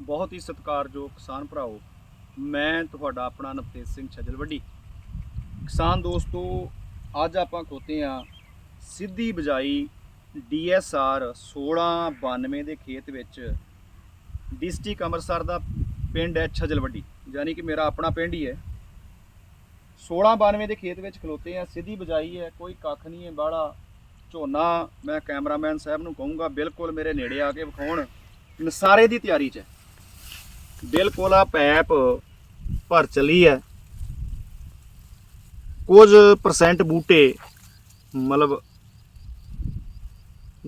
ਬਹੁਤ ਹੀ ਸਤਿਕਾਰਯੋਗ ਕਿਸਾਨ ਭਰਾਓ, ਮੈਂ ਤੁਹਾਡਾ ਆਪਣਾ ਨਵਤੇਜ ਸਿੰਘ ਛਜਲਵੱਡੀ। ਕਿਸਾਨ ਦੋਸਤੋ, ਅੱਜ ਆਪਾਂ ਖੋਤੇ ਆ ਸਿੱਧੀ ਬਜਾਈ DSR 1692 ਦੇ ਖੇਤ ਵਿੱਚ ਡਿਸਟ੍ਰਿਕਟ ਅੰਮ੍ਰਿਤਸਰ ਦਾ ਪਿੰਡ ਹੈ ਛਜਲਵੱਡੀ। ਯਾਨੀ ਕਿ ਮੇਰਾ ਆਪਣਾ ਪਿੰਡ ਹੀ ਹੈ। 1692 ਦੇ ਖੇਤ ਵਿੱਚ ਖਲੋਤੇ ਆ ਸਿੱਧੀ ਬਜਾਈ ਹੈ, ਕੋਈ ਕੱਖ ਨਹੀਂ ਹੈ ਬਾੜਾ ਝੋਨਾ। ਮੈਂ ਕੈਮਰਾਮੈਨ ਸਾਹਿਬ ਨੂੰ ਕਹੂੰਗਾ, ਬਿਲਕੁਲ ਮੇਰੇ ਨੇੜੇ ਆ ਕੇ ਵਿਖਾਉਣ। ਨਸਾਰੇ ਦੀ ਤਿਆਰੀ 'ਚ ਬਿਲਕੁਲ ਆ ਪੈਪ ਭਰ ਚਲੀ ਹੈ। ਕੁਝ ਪਰਸੈਂਟ ਬੂਟੇ, ਮਤਲਬ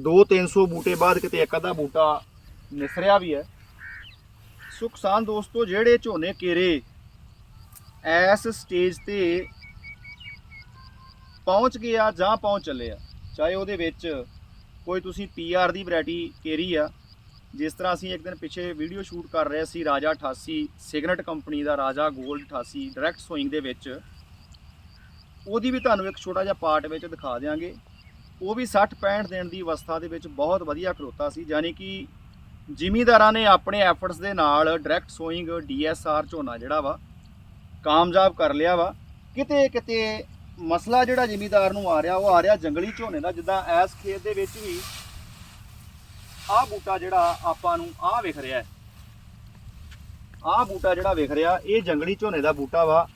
2-300 ਬੂਟੇ ਬਾਅਦ ਕਿਤੇ ਇੱਕ ਅੱਧਾ ਬੂਟਾ ਨਿਸਰਿਆ ਵੀ ਹੈ। ਸੋ ਕਿਸਾਨ ਦੋਸਤੋ, ਜਿਹੜੇ ਝੋਨੇ ਕੇਰੇ ਐਸ ਸਟੇਜ ਤੇ ਪਹੁੰਚ ਗਿਆ ਜਾਂ ਪਹੁੰਚ ਚੱਲੇ ਆ, ਚਾਹੇ ਉਹਦੇ ਵਿੱਚ ਕੋਈ ਤੁਸੀਂ ਪੀਆਰ ਦੀ ਵੈਰਾਈਟੀ ਕੇਰੀ ਆ ਜਿਸ ਤਰ੍ਹਾਂ ਅਸੀਂ ਇੱਕ ਦਿਨ ਪਿੱਛੇ ਵੀਡੀਓ ਸ਼ੂਟ ਕਰ ਰਹੇ ਸੀ ਰਾਜਾ 88 ਸਿਗਨਟ ਕੰਪਨੀ ਦਾ ਰਾਜਾ 골ਡ 88 ਡਾਇਰੈਕਟ ਸੋਇੰਗ ਦੇ ਵਿੱਚ। ਉਹਦੀ ਵੀ ਤੁਹਾਨੂੰ ਇੱਕ ਛੋਟਾ ਜਿਹਾ ਪਾਰਟ ਵਿੱਚ ਦਿਖਾ ਦਿਆਂਗੇ। ਉਹ ਵੀ 60 65 ਦਿਨ ਦੀ ਅਵਸਥਾ ਦੇ ਵਿੱਚ ਬਹੁਤ ਵਧੀਆ ਖਲੋਤਾ ਸੀ, ਯਾਨੀ ਕਿ ਜ਼ਿਮੀਂਦਾਰਾਂ ਨੇ ਆਪਣੇ ਐਫਰਟਸ ਦੇ ਨਾਲ ਡਾਇਰੈਕਟ ਸੋਇੰਗ ਡੀਐਸਆਰ ਝੋਨਾ ਜਿਹੜਾ ਵਾ, ਕਾਮਯਾਬ ਕਰ ਲਿਆ ਵਾ। ਕਿਤੇ ਕਿਤੇ ਮਸਲਾ ਜਿਹੜਾ ਜ਼ਿਮੀਂਦਾਰ ਨੂੰ ਆ ਰਿਹਾ, ਉਹ ਆ ਰਿਹਾ ਜੰਗਲੀ ਝੋਨੇ ਦਾ, ਜਿੱਦਾਂ ਐਸ ਖੇਤ ਦੇ ਵਿੱਚ ਵੀ ਆਹ ਬੂਟਾ ਜਿਹੜਾ ਆਪਾਂ ਨੂੰ ਆਹ ਵਿਖ ਰਿਹਾ ਹੈ। ਆਹ ਬੂਟਾ ਜਿਹੜਾ ਵਿਖ ਰਿਹਾ, ਇਹ ਜੰਗਲੀ ਝੋਨੇ ਦਾ ਬੂਟਾ ਵਾ।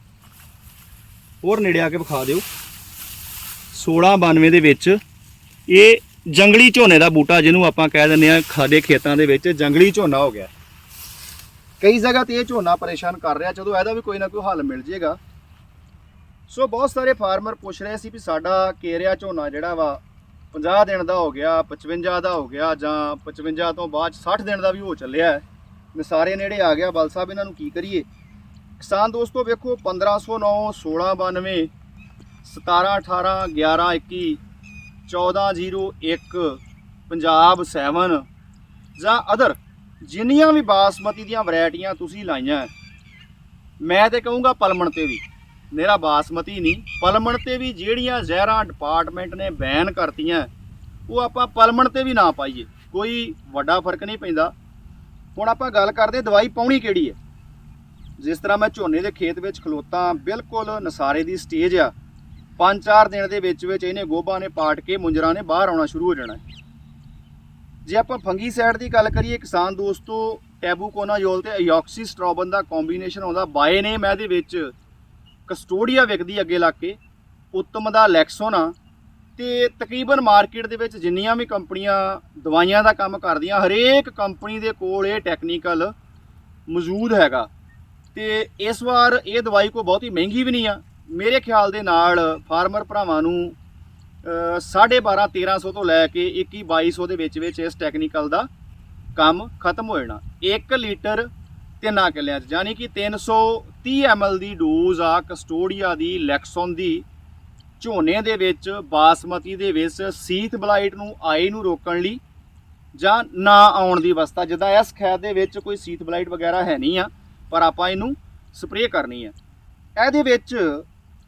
ਹੋਰ ਨੇੜੇ ਆ ਕੇ ਵਿਖਾ ਦਿਓ। 1692 ਦੇ ਵਿੱਚ ਇਹ ਜੰਗਲੀ ਝੋਨੇ ਦਾ ਬੂਟਾ, ਜਿਹਨੂੰ ਆਪਾਂ ਕਹਿ ਦਿੰਦੇ ਆ ਖਾਦੇ ਖੇਤਾਂ ਦੇ ਵਿੱਚ ਜੰਗਲੀ ਝੋਨਾ ਹੋ ਗਿਆ। ਕਈ ਜਗ੍ਹਾ ਤੇ ਇਹ ਝੋਨਾ ਪਰੇਸ਼ਾਨ ਕਰ ਰਿਹਾ, ਜਦੋਂ ਇਹਦਾ ਵੀ ਕੋਈ ਨਾ ਕੋਈ ਹੱਲ ਮਿਲ ਜੇਗਾ। ਸੋ ਬਹੁਤ ਸਾਰੇ ਫਾਰਮਰ ਪੁੱਛ ਰਹੇ ਸੀ ਵੀ ਸਾਡਾ ਕੇਰਿਆ ਝੋਨਾ ਜਿਹੜਾ ਵਾ 50 ਦਿਨ ਦਾ ਹੋ ਗਿਆ 55 ਦਾ ਹੋ ਗਿਆ ਜਾਂ 55 ਤੋਂ ਬਾਅਦ 60 ਦਿਨ ਦਾ ਵੀ ਹੋ ਚੱਲਿਆ ਮੈਂ ਸਾਰੇ ਨੇੜੇ ਆ ਗਿਆ, ਬਲ ਸਾਹਿਬ ਇਹਨਾਂ ਨੂੰ ਕੀ ਕਰੀਏ? ਕਿਸਾਨ ਦੋਸਤੋ ਵੇਖੋ 1509 1692 17 18 11 21 1401 ਪੰਜਾਬ 7 ਜਾਂ ਅਦਰ ਜਿੰਨੀਆਂ ਵੀ ਬਾਸਮਤੀ ਦੀਆਂ ਵੈਰਾਈਟੀਆਂ ਤੁਸੀਂ ਲਾਈਆਂ ਮੈਂ ਤੇ ਕਹੂੰਗਾ ਪਲਮਣ ਤੇ ਵੀ। ਮੇਰਾ ਬਾਸਮਤੀ ਨਹੀਂ, ਪਲਮਣ ਤੇ ਵੀ ਜਿਹੜੀਆਂ ਜ਼ਹਿਰਾਂ ਡਿਪਾਰਟਮੈਂਟ ਨੇ ਬੈਨ ਕਰਤੀਆਂ, ਉਹ ਆਪਾਂ ਪਲਮਣ ਤੇ ਵੀ ਨਾ ਪਾਈਏ, ਕੋਈ ਵੱਡਾ ਫ਼ਰਕ ਨਹੀਂ ਪੈਂਦਾ। ਹੁਣ ਆਪਾਂ ਗੱਲ ਕਰਦੇ ਦਵਾਈ ਪਾਉਣੀ ਕਿਹੜੀ ਹੈ? ਜਿਸ ਤਰ੍ਹਾਂ ਮੈਂ ਝੋਨੇ ਦੇ ਖੇਤ ਵਿੱਚ ਖਲੋਤਾ, ਬਿਲਕੁਲ ਨਸਾਰੇ ਦੀ ਸਟੇਜ ਆ। ਪੰਜ ਚਾਰ ਦਿਨ ਦੇ ਵਿੱਚ ਵਿੱਚ ਇਹਨੇ ਗੋਭਾ ਨੇ ਪਾਟ ਕੇ ਮੁੰਜਰਾ ਨੇ ਬਾਹਰ ਆਉਣਾ ਸ਼ੁਰੂ ਹੋ ਜਾਣਾ। ਜੇ ਆਪਾਂ ਫੰਗੀ ਸਾਈਡ ਦੀ ਗੱਲ ਕਰੀਏ ਕਿਸਾਨ ਦੋਸਤੋ ਟੈਬੂਕੋਨਾਯੋਲ ਤੇ ਆਯੋਕਸੀ ਸਟ੍ਰੋਬਨ ਦਾ ਕੰਬੀਨੇਸ਼ਨ ਆਉਂਦਾ, ਬਾਏ ਨੇ ਮੈਂ ਦੇ ਵਿੱਚ। ਕਸਟੋਡੀਆ ਵਿਕਦੀ ਅੱਗੇ ਲੱਗ ਕੇ ਉੱਤਮ ਦਾ ਲੈਕਸੋਨਾ ਤੇ ਤਕਰੀਬਨ ਮਾਰਕੀਟ ਦੇ ਵਿੱਚ ਜਿੰਨੀਆਂ ਵੀ ਕੰਪਨੀਆਂ ਦਵਾਈਆਂ ਦਾ ਕੰਮ ਕਰਦੀਆਂ ਹਰੇਕ ਕੰਪਨੀ ਦੇ ਕੋਲ ਇਹ ਟੈਕਨੀਕਲ ਮੌਜੂਦ ਹੈਗਾ। ਤੇ ਇਸ ਵਾਰ ਇਹ ਦਵਾਈ ਕੋਈ ਬਹੁਤੀ ਮਹਿੰਗੀ ਵੀ ਨਹੀਂ ਆ। ਮੇਰੇ ਖਿਆਲ ਦੇ ਨਾਲ ਫਾਰਮਰ ਭਰਾਵਾਂ ਨੂੰ ਅ, ਸਾਢੇ 12 1300 ਤੋਂ ਲੈ ਕੇ 21 2200 ਦੇ ਵਿੱਚ ਵਿੱਚ ਇਸ ਟੈਕਨੀਕਲ ਦਾ ਕੰਮ ਖਤਮ ਹੋ ਜਾਣਾ। 1 ਲੀਟਰ ਤਿੰਨਾਂ ਕਿੱਲਿਆਂ 'ਚ ਯਾਨੀ ਕਿ 330 ml ਦੀ ਡੋਜ਼ ਆ, ਕਸਟੋਡੀਆ ਦੀ ਲੈਕਸੋਨ ਦੀ। ਝੋਨੇ ਦੇ ਵਿੱਚ, ਬਾਸਮਤੀ ਦੇ ਵਿੱਚ ਸੀਤ ਬਲਾਈਟ ਨੂੰ ਆਏ ਨੂੰ ਰੋਕਣ ਲਈ ਜਾਂ ਨਾ ਆਉਣ ਦੀ ਅਵਸਥਾ। ਜਿੱਦਾਂ ਇਸ ਖੇਤ ਦੇ ਵਿੱਚ ਕੋਈ ਸੀਤ ਬਲਾਈਟ ਵਗੈਰਾ ਹੈ ਨਹੀਂ ਆ, ਪਰ ਆਪਾਂ ਇਹਨੂੰ ਸਪਰੇਅ ਕਰਨੀ ਆ। ਇਹਦੇ ਵਿੱਚ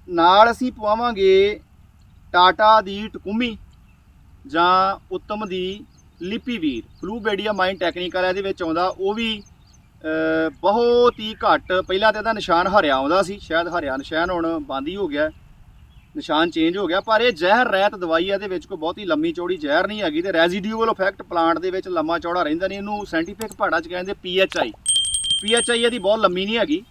ਨਾਲ ਅਸੀਂ ਪਵਾਵਾਂਗੇ ਟਾਟਾ ਦੀ ਟਕੂਮੀ ਜਾਂ ਉੱਤਮ ਦੀ ਲਿਪੀ ਵੀਰ। ਫਲੂਬੇਡੀਆ ਮਾਈਨ ਟੈਕਨੀਕਲ ਇਹਦੇ ਵਿੱਚ ਆਉਂਦਾ, ਉਹ ਵੀ ਬਹੁਤ ਹੀ ਘੱਟ ਪਹਿਲਾਂ ਤੇ ਇਹਦਾ ਨਿਸ਼ਾਨ ਹਰਿਆ ਆਉਂਦਾ ਸੀ ਸ਼ਾਇਦ ਹਰਿਆ ਨਿਸ਼ਾਨ ਹੁਣ ਬੰਦ ਹੀ ਹੋ ਗਿਆ। ਨਿਸ਼ਾਨ ਚੇਂਜ ਹੋ ਗਿਆ ਪਰ ਇਹ ਜ਼ਹਿਰ ਰਹਿਤ ਦਵਾਈ ਹੈ, ਇਹਦੇ ਵਿੱਚ ਕੋਈ ਬਹੁਤੀ ਲੰਮੀ ਚੌੜੀ ਜ਼ਹਿਰ ਨਹੀਂ ਹੈਗੀ ਤੇ ਰੈਜ਼ੀਡਿਊਅਲ ਇਫੈਕਟ ਪਲਾਂਟ ਦੇ ਵਿੱਚ ਲੰਮਾ ਚੌੜਾ ਰਹਿੰਦਾ ਨਹੀਂ ਇਹਨੂੰ ਸਾਇੰਟੀਫਿਕ ਪਹਾੜਾ 'ਚ ਕਹਿੰਦੇ ਪੀਐਚਆਈ ਪੀਐਚਆਈ ਇਹਦੀ ਬਹੁਤ ਲੰਮੀ ਨਹੀਂ ਹੈਗੀ।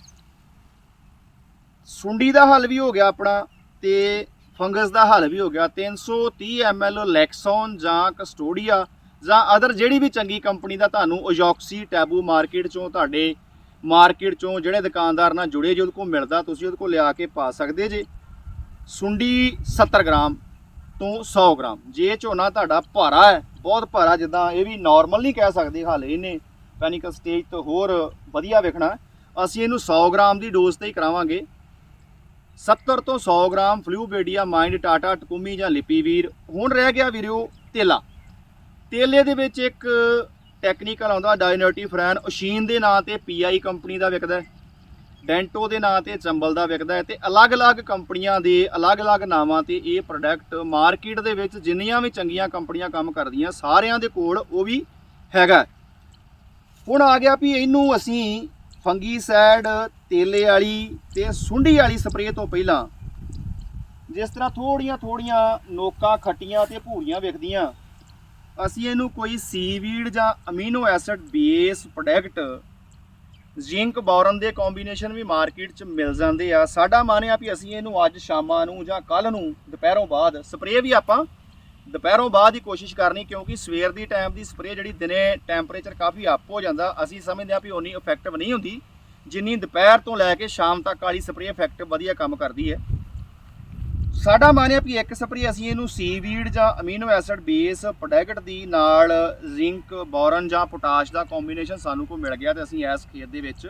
ਸੁੰਡੀ ਦਾ ਹੱਲ ਵੀ ਹੋ ਗਿਆ ਆਪਣਾ ਤੇ ਫੰਗਸ ਦਾ ਹੱਲ ਵੀ ਹੋ ਗਿਆ। 330 ml ਲੈਕਸੋਨ ਜਾਂ ਕਸਟੋਡੀਆ ਜਾਂ ਅਦਰ ਜਿਹੜੀ ਵੀ ਚੰਗੀ ਕੰਪਨੀ ਦਾ ਤੁਹਾਨੂੰ ਓਜੋਕਸੀ ਟੈਬੂ ਮਾਰਕੀਟ ਚੋਂ ਤੁਹਾਡੇ ਮਾਰਕੀਟ ਚੋਂ ਜਿਹੜੇ ਦੁਕਾਨਦਾਰ ਨਾਲ ਜੁੜੇ, ਜੇ ਉਹਦੇ ਕੋਲ ਮਿਲਦਾ, ਤੁਸੀਂ ਉਹਦੇ ਕੋਲ ਲਿਆ ਕੇ ਪਾ ਸਕਦੇ ਜੇ। ਸੁੰਡੀ 70 ਗ੍ਰਾਮ ਤੋਂ 100 ਗ੍ਰਾਮ। ਜੇ ਝੋਨਾ ਤੁਹਾਡਾ ਭਾਰਾ ਹੈ, ਬਹੁਤ ਭਾਰਾ, ਜਿੱਦਾਂ ਇਹ ਵੀ ਨਾਰਮਲ ਨਹੀਂ ਕਹਿ ਸਕਦੇ ਹਾਲੇ ਇਹਨੇ ਪੈਨਿਕਲ ਸਟੇਜ ਤੋਂ ਹੋਰ ਵਧੀਆ ਵੇਖਣਾ ਅਸੀਂ ਇਹਨੂੰ 100 ਗ੍ਰਾਮ ਦੀ ਡੋਜ਼ ਤੇ ਹੀ ਕਰਾਵਾਂਗੇ। 70 ਤੋਂ 100 ਗ੍ਰਾਮ ਫਲੂਬੇਡੀਆ ਮਾਈਂਡ ਟਾਟਾ ਟਕੂਮੀ ਜਾਂ ਲਿਪੀ ਵੀਰ ਹੁਣ ਰਹਿ ਗਿਆ ਵੀਰਿਓ ਤੇਲਾ। ਤੇਲੇ ਦੇ ਵਿੱਚ ਇੱਕ ਟੈਕਨੀਕਲ ਆਉਂਦਾ ਡਾਇਨਰਟੀ ਫਰੈਨ ਓਸ਼ੀਨ ਦੇ ਨਾਂ ਤੇ ਪੀਆਈ ਕੰਪਨੀ ਦਾ ਵਿਕਦਾ ਡੈਂਟੋ ਦੇ ਨਾਂ ਤੇ ਚੰਬਲ ਦਾ ਵਿਕਦਾ ਹੈ ਤੇ ਅਲੱਗ-ਅਲੱਗ ਕੰਪਨੀਆਂ ਦੇ ਅਲੱਗ-ਅਲੱਗ ਨਾਵਾਂ ਤੇ ਇਹ ਪ੍ਰੋਡਕਟ ਮਾਰਕੀਟ ਦੇ ਵਿੱਚ ਜਿੰਨੀਆਂ ਵੀ ਚੰਗੀਆਂ ਕੰਪਨੀਆਂ ਕੰਮ ਕਰਦੀਆਂ, ਸਾਰਿਆਂ ਦੇ ਕੋਲ ਉਹ ਵੀ ਹੈਗਾ ਹੁਣ ਆ ਗਿਆ ਵੀ ਇਹਨੂੰ ਅਸੀਂ ਫੰਗੀਸਾਈਡ ਤੇਲੇ ਵਾਲੀ ਤੇ ਸੁੰਡੀ ਵਾਲੀ ਸਪਰੇਅ ਤੋਂ ਪਹਿਲਾਂ ਜਿਸ ਤਰ੍ਹਾਂ ਥੋੜੀਆਂ ਥੋੜੀਆਂ ਨੋਕਾਂ ਖੱਟੀਆਂ ਤੇ ਭੂਰੀਆਂ ਵਿਖਦੀਆਂ ਅਸੀਂ ਇਹਨੂੰ ਕੋਈ ਸੀਵੀਡ ਜਾਂ amino acid base product zinc boron ਦੇ ਕੰਬੀਨੇਸ਼ਨ ਵੀ ਮਾਰਕੀਟ 'ਚ ਮਿਲ ਜਾਂਦੇ ਆ। ਸਾਡਾ ਮਨ ਆ ਵੀ ਅਸੀਂ ਇਹਨੂੰ ਅੱਜ ਸ਼ਾਮਾਂ ਨੂੰ ਜਾਂ ਕੱਲ ਨੂੰ, ਦੁਪਹਿਰੋਂ ਬਾਅਦ ਸਪਰੇਅ ਵੀ ਆਪਾਂ ਦੁਪਹਿਰੋਂ ਬਾਅਦ ਹੀ ਕੋਸ਼ਿਸ਼ ਕਰਨੀ ਕਿਉਂਕਿ ਸਵੇਰ ਦੀ ਟਾਈਮ ਦੀ ਸਪਰੇਅ ਜਿਹੜੀ ਦਿਨੇ ਟੈਂਪਰੇਚਰ ਕਾਫੀ ਅਪ ਹੋ ਜਾਂਦਾ। ਅਸੀਂ ਸਮਝਦੇ ਆ ਵੀ ਉਨੀ ਇਫੈਕਟਿਵ ਨਹੀਂ ਹੁੰਦੀ। ਜਿੰਨੀ ਦੁਪਹਿਰ ਤੋਂ ਲੈ ਕੇ ਸ਼ਾਮ ਤੱਕ ਵਾਲੀ ਸਪਰੇਅ ਇਫੈਕਟਿਵ ਵਧੀਆ ਕੰਮ ਕਰਦੀ ਹੈ। ਸਾਡਾ ਮੰਨਿਆ ਵੀ ਇੱਕ ਸਪਰੇਅ ਅਸੀਂ ਇਹਨੂੰ ਸੀਵੀਡ ਜਾਂ ਅਮੀਨੋ ਐਸਿਡ ਬੇਸ ਪ੍ਰੋਡਕਟ ਦੀ ਨਾਲ ਜ਼ਿੰਕ ਬੋਰਨ ਜਾਂ ਪੋਟਾਸ਼ ਦਾ ਕੰਬੀਨੇਸ਼ਨ ਸਾਨੂੰ ਕੋ ਮਿਲ ਗਿਆ ਤੇ ਅਸੀਂ ਇਸ ਖੇਤ ਦੇ ਵਿੱਚ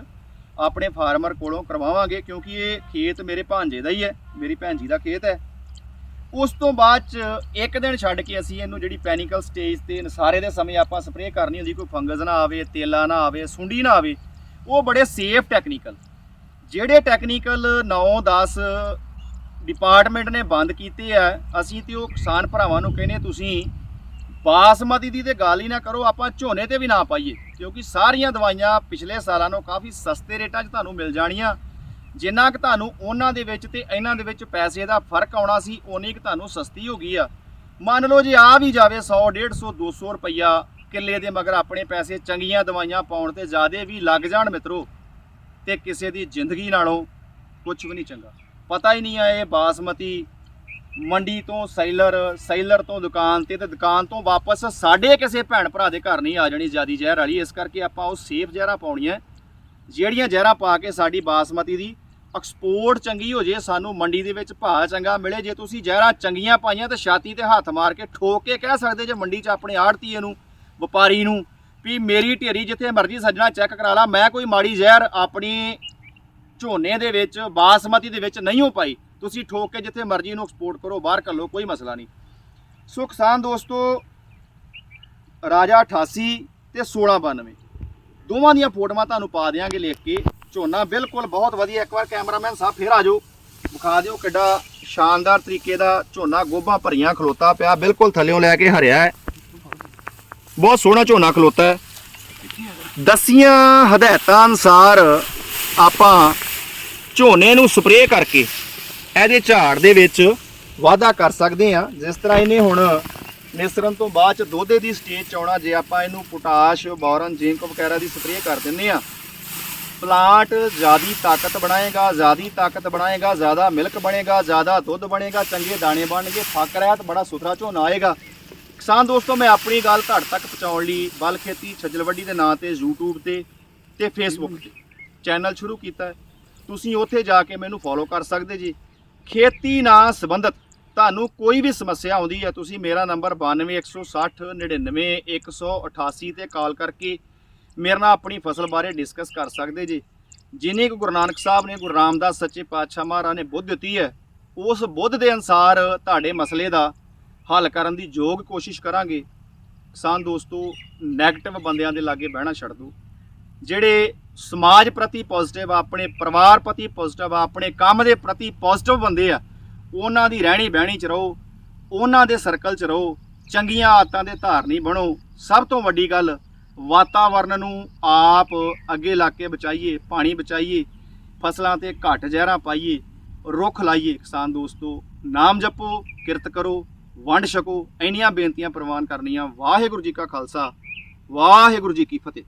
ਆਪਣੇ ਫਾਰਮਰ ਕੋਲੋਂ ਕਰਵਾਵਾਂਗੇ ਕਿਉਂਕਿ ਇਹ ਖੇਤ ਮੇਰੇ ਭਾਂਜੇ ਦਾ ਹੀ ਹੈ, ਮੇਰੀ ਭੈਣ ਜੀ ਦਾ ਖੇਤ ਹੈ। ਉਸ ਤੋਂ ਬਾਅਦ ਚ ਇੱਕ ਦਿਨ ਛੱਡ ਕੇ ਅਸੀਂ ਇਹਨੂੰ ਜਿਹੜੀ ਪੈਨਿਕਲ ਸਟੇਜ ਤੇ ਨਸਾਰੇ ਦੇ ਸਮੇਂ ਆਪਾਂ ਸਪਰੇਅ ਕਰਨੀ ਹੁੰਦੀ, ਕੋਈ ਫੰਗਸ ਨਾ ਆਵੇ, ਤੇਲਾ ਨਾ ਆਵੇ, ਸੁੰਡੀ ਨਾ ਆਵੇ, ਉਹ ਬੜੇ ਸੇਫ ਟੈਕਨੀਕਲ ਜਿਹੜੇ ਟੈਕਨੀਕਲ 9 10 ਡਿਪਾਰਟਮੈਂਟ ਨੇ ਬੰਦ ਕੀਤੇ ਆ। ਅਸੀਂ ਤੇ ਉਹ ਕਿਸਾਨ ਭਰਾਵਾਂ ਨੂੰ ਕਹਿੰਦੇ ਤੁਸੀਂ ਬਾਸਮਤੀ ਦੀ ਤੇ ਗੱਲ ਹੀ ਨਾ ਕਰੋ, ਆਪਾਂ ਝੋਨੇ ਤੇ ਵੀ ਨਾ ਪਾਈਏ। ਕਿਉਂਕਿ ਸਾਰੀਆਂ ਦਵਾਈਆਂ ਪਿਛਲੇ ਸਾਲਾਂ ਨਾਲੋਂ ਕਾਫੀ ਸਸਤੇ ਰੇਟਾਂ 'ਚ ਤੁਹਾਨੂੰ ਮਿਲ ਜਾਣੀਆਂ। ਜਿੰਨਾ ਕਿ ਤੁਹਾਨੂੰ ਉਹਨਾਂ ਦੇ ਵਿੱਚ ਤੇ ਇਹਨਾਂ ਦੇ ਵਿੱਚ ਪੈਸੇ ਦਾ ਫ਼ਰਕ ਆਉਣਾ ਸੀ ਉਨੀ ਕਿ ਤੁਹਾਨੂੰ ਸਸਤੀ ਹੋ ਗਈ ਆ। ਮੰਨ ਲਓ ਜੇ ਆ ਵੀ ਜਾਵੇ 100 150 200 ਰੁਪਈਆ ਕਿੱਲੇ ਦੇ ਮਗਰ ਆਪਣੇ ਪੈਸੇ ਚੰਗੀਆਂ ਦਵਾਈਆਂ ਪਾਉਣ ਤੇ ਜ਼ਿਆਦੇ ਵੀ ਲੱਗ ਜਾਣ ਮਿੱਤਰੋ। ਤੇ ਕਿਸੇ ਦੀ ਜ਼ਿੰਦਗੀ ਨਾਲੋਂ ਕੁਝ ਵੀ ਨਹੀਂ ਚੰਗਾ। ਪਤਾ ਹੀ ਨਹੀਂ ਆ ਇਹ ਬਾਸਮਤੀ ਮੰਡੀ ਤੋਂ ਸੈਲਰ ਸੈਲਰ ਤੋਂ ਦੁਕਾਨ ਤੇ ਤੇ ਦੁਕਾਨ ਤੋਂ ਵਾਪਸ ਸਾਡੇ ਕਿਸੇ ਭੈਣ ਭਰਾ ਦੇ ਘਰ ਨਹੀਂ ਆ ਜਾਣੀ ਜਿਆਦੀ ਜ਼ਹਿਰ ਵਾਲੀ। ਇਸ ਕਰਕੇ ਆਪਾਂ ਉਹ ਸੇਫ ਜ਼ਹਿਰਾਂ ਪਾਉਣੀਆਂ। ਜਿਹੜੀਆਂ ਜ਼ਹਿਰਾਂ ਪਾ ਕੇ ਸਾਡੀ ਬਾਸਮਤੀ ਦੀ ਐਕਸਪੋਰਟ ਚੰਗੀ ਹੋ ਜੇ, ਸਾਨੂੰ ਮੰਡੀ ਦੇ ਵਿੱਚ ਭਾਅ ਚੰਗਾ ਮਿਲੇ। ਜੇ ਤੁਸੀਂ ਜ਼ਹਿਰਾਂ ਚੰਗੀਆਂ ਪਾਈਆਂ ਤੇ ਛਾਤੀ ਤੇ ਹੱਥ ਮਾਰ ਕੇ ਠੋਕ ਕੇ ਕਹਿ ਸਕਦੇ ਜੇ ਮੰਡੀ 'ਚ ਆਪਣੇ ਆੜਤੀਏ ਨੂੰ, ਵਪਾਰੀ ਨੂੰ ਵੀ ਮੇਰੀ ਢੇਰੀ ਜਿੱਥੇ ਮਰਜ਼ੀ ਸੱਜਣਾ ਚੈੱਕ ਕਰਾ ਲਾ, ਮੈਂ ਕੋਈ ਮਾੜੀ ਜ਼ਹਿਰ ਆਪਣੀ ਝੋਨੇ ਦੇ ਵਿੱਚ, ਬਾਸਮਤੀ ਦੇ ਵਿੱਚ ਨਹੀਂ ਹੋ ਪਾਈ। ਤੁਸੀਂ ਠੋਕ ਕੇ ਜਿੱਥੇ ਮਰਜ਼ੀ ਨੂੰ ਐਕਸਪੋਰਟ ਕਰੋ, ਬਾਹਰ ਕਰ ਲਓ ਕੋਈ ਮਸਲਾ ਨਹੀਂ। ਸੋ ਕਿਸਾਨ ਦੋਸਤੋ, ਰਾਜਾ 88 ਤੇ 1692 ਦੋਵਾਂ ਦੀਆਂ ਫੋਟੋਆਂ ਤੁਹਾਨੂੰ ਪਾ ਦਿਆਂਗੇ ਲਿਖ ਕੇ। ਝੋਨਾ ਬਿਲਕੁਲ ਬਹੁਤ ਵਧੀਆ। ਇੱਕ ਵਾਰ ਕੈਮਰਾਮੈਨ ਸਾਹਿਬ ਫੇਰ ਆ ਜਾਓ। ਵਿਖਾ ਦਿਓ ਕਿੱਡਾ ਸ਼ਾਨਦਾਰ ਤਰੀਕੇ ਦਾ ਝੋਨਾ, ਗੋਭਾ ਭਰੀਆਂ ਖਲੋਤਾ ਪਿਆ। ਬਿਲਕੁਲ ਥੱਲਿਓਂ ਲੈ ਕੇ ਹਰਿਆ ਹੈ। ਬਹੁਤ ਸੋਹਣਾ ਝੋਨਾ ਖਲੋਤਾ ਹੈ। ਦਸੀਆਂ ਹਦਾਇਤਾਂ ਅਨਸਾਰ ਆਪਾਂ ਝੋਨੇ ਨੂੰ ਸਪਰੇਅ ਕਰਕੇ ਇਹਦੇ ਝਾੜ ਦੇ ਵਿੱਚ ਵਾਧਾ ਕਰ ਸਕਦੇ ਆ ਜਿਸ ਤਰ੍ਹਾਂ ਇਹਨੇ ਹੁਣ ਮਿਸਰਨ ਤੋਂ ਬਾਅਦ ਚ ਦੋਧੇ ਦੀ ਸਟੇਜ ਚ ਆਉਣਾ, ਜੇ ਆਪਾਂ ਇਹਨੂੰ ਪੋਟਾਸ਼, ਬੋਰਨ, ਜ਼ਿੰਕ ਵਗੈਰਾ ਦੀ ਸਪਰੇਅ ਕਰ ਦਿੰਦੇ ਆ ਪਲਾਂਟ ਜ਼ਿਆਦੀ ਤਾਕਤ ਬਣਾਏਗਾ, ਜ਼ਿਆਦੀ ਤਾਕਤ ਬਣਾਏਗਾ, ਜ਼ਿਆਦਾ ਮਿਲਕ ਬਣੇਗਾ, ਜ਼ਿਆਦਾ ਦੁੱਧ ਬਣੇਗਾ, ਚੰਗੇ ਦਾਣੇ ਬਣਨਗੇ, ਫੱਕ ਰਹਿਤ, ਬੜਾ ਸੁਥਰਾ ਝੋਨਾ ਆਏਗਾ। ਕਿਸਾਨ ਦੋਸਤੋ, ਮੈਂ ਆਪਣੀ ਗੱਲ ਤੁਹਾਡੇ ਤੱਕ ਪਹੁੰਚਾਉਣ ਲਈ ਬਲ ਖੇਤੀ ਛੱਜਲਵੱਡੀ ਦੇ ਨਾਂ ਤੇ YouTube ਤੇ ਤੇ Facebook ਤੇ ਚੈਨਲ ਸ਼ੁਰੂ ਕੀਤਾ ਹੈ। ਤੁਸੀਂ ਉੱਥੇ ਜਾ ਕੇ ਮੈਨੂੰ ਫੋਲੋ ਕਰ ਸਕਦੇ ਜੀ। ਖੇਤੀ ਨਾਲ ਸੰਬੰਧਿਤ ਤੁਹਾਨੂੰ ਕੋਈ ਵੀ ਸਮੱਸਿਆ ਆਉਂਦੀ ਹੈ, ਤੁਸੀਂ ਮੇਰਾ ਨੰਬਰ 92160 99188 ਤੇ ਕਾਲ ਕਰਕੇ ਮੇਰੇ ਨਾਲ ਆਪਣੀ ਫਸਲ ਬਾਰੇ ਡਿਸਕਸ ਕਰ ਸਕਦੇ ਜੀ। ਜਿਨੀ ਕੁ ਗੁਰੂ ਨਾਨਕ ਸਾਹਿਬ ਨੇ, ਗੁਰੂ ਰਾਮਦਾਸ ਸੱਚੇ ਪਾਤਸ਼ਾਹ ਮਹਾਰਾਜ ਨੇ ਬੁੱਧ ਦਿੱਤੀ ਹੈ, ਉਸ ਬੁੱਧ ਦੇ ਅਨਸਾਰ ਤੁਹਾਡੇ ਮਸਲੇ ਦਾ ਹੱਲ ਕਰਨ ਦੀ ਯੋਗ ਕੋਸ਼ਿਸ਼ ਕਰਾਂਗੇ। ਕਿਸਾਨ ਦੋਸਤੋ 네ਗੇਟਿਵ ਬੰਦਿਆਂ ਦੇ ਲਾਗੇ ਬਹਿਣਾ ਛੱਡ ਦਿਓ। ਜਿਹੜੇ ਸਮਾਜ ਪ੍ਰਤੀ ਪੋਜ਼ਿਟਿਵ ਆਪਣੇ ਪਰਿਵਾਰ ਪ੍ਰਤੀ ਪੋਜ਼ਿਟਿਵ ਆ, ਆਪਣੇ ਕੰਮ ਦੇ ਪ੍ਰਤੀ ਪੋਜ਼ਿਟਿਵ ਬੰਦੇ ਆ, ਉਹਨਾਂ ਦੀ ਰਹਿਣੀ ਬਹਿਣੀ ਚ ਰਹੋ, ਉਹਨਾਂ ਦੇ ਸਰਕਲ ਚ ਰਹੋ, ਚੰਗੀਆਂ ਆਦਤਾਂ ਦੇ ਧਾਰਨੀ ਬਣੋ। ਸਭ ਤੋਂ ਵੱਡੀ ਗੱਲ, ਵਾਤਾਵਰਨ ਨੂੰ ਆਪ ਅੱਗੇ ਲਾ ਕੇ ਬਚਾਈਏ, ਪਾਣੀ ਬਚਾਈਏ, ਫਸਲਾਂ ਤੇ ਘੱਟ ਜ਼ਹਿਰਾਂ ਪਾਈਏ, ਰੁੱਖ ਲਾਈਏ। ਕਿਸਾਨ ਦੋਸਤੋ, ਨਾਮ ਜਪੋ, ਕਿਰਤ ਕਰੋ, ਵੰਡ ਛਕੋ। ਇੰਨੀਆਂ ਬੇਨਤੀਆਂ ਪ੍ਰਵਾਨ ਕਰਨੀਆਂ। ਵਾਹਿਗੁਰੂ ਜੀ ਕਾ ਖਾਲਸਾ, ਵਾਹਿਗੁਰੂ ਜੀ ਕੀ ਫਤਿਹ।